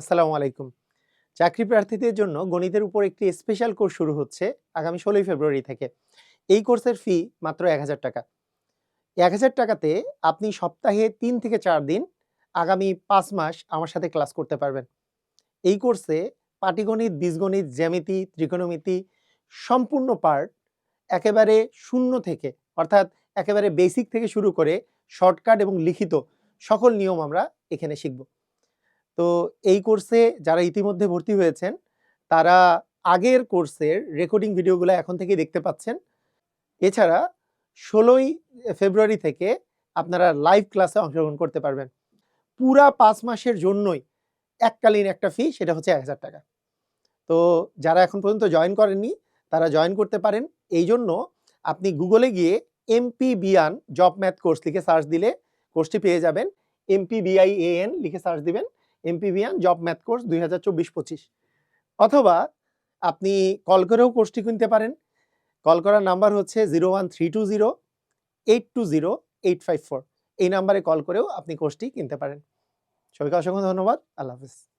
আসসালামু আলাইকুম। চাকরি প্রার্থীদের জন্য গণিতের উপর একটি স্পেশাল কোর্স শুরু হচ্ছে আগামী ষোলোই ফেব্রুয়ারি থেকে। এই কোর্সের ফি মাত্র এক হাজার টাকা। এক হাজার টাকাতে আপনি সপ্তাহে তিন থেকে চার দিন আগামী পাঁচ মাস আমার সাথে ক্লাস করতে পারবেন। এই কোর্সে পাটিগণিত, বীজগণিত, জ্যামিতি, ত্রিকোণমিতি সম্পূর্ণ পার্ট একেবারে শূন্য থেকে, অর্থাৎ একেবারে বেসিক থেকে শুরু করে শর্টকাট এবং লিখিত সকল নিয়ম আমরা এখানে শিখব। তো এই কোর্সে যারা ইতিমধ্যে ভর্তি হয়েছেন, তারা আগের কোর্সের রেকর্ডিং ভিডিওগুলো এখন থেকেই দেখতে পাচ্ছেন। এছাড়া ষোলোই ফেব্রুয়ারি থেকে আপনারা লাইভ ক্লাসে অংশগ্রহণ করতে পারবেন। পুরা পাঁচ মাসের জন্যই এককালীন একটা ফি সেটা হচ্ছে এক হাজার টাকা। তো যারা এখন পর্যন্ত জয়েন করেননি, তারা জয়েন করতে পারেন। এই জন্য আপনি গুগলে গিয়ে এমপি বিয়ান জব ম্যাথ কোর্স লিখে সার্চ দিলে কোর্সটি পেয়ে যাবেন। এমপি বিআইএএন লিখে সার্চ দিবেন। এমপিভিয়ান জব ম্যাথ কোর্স দুই হাজার চব্বিশ পঁচিশ। অথবা আপনি কল করেও কোর্সটি কিনতে পারেন। কল করার নাম্বার হচ্ছে zero one three two zero, eight two zero, eight five four. এই নাম্বারে কল করেও আপনি কোর্সটি কিনতে পারেন। সবাইকে অসংখ্য ধন্যবাদ। আল্লাহ হাফিজ।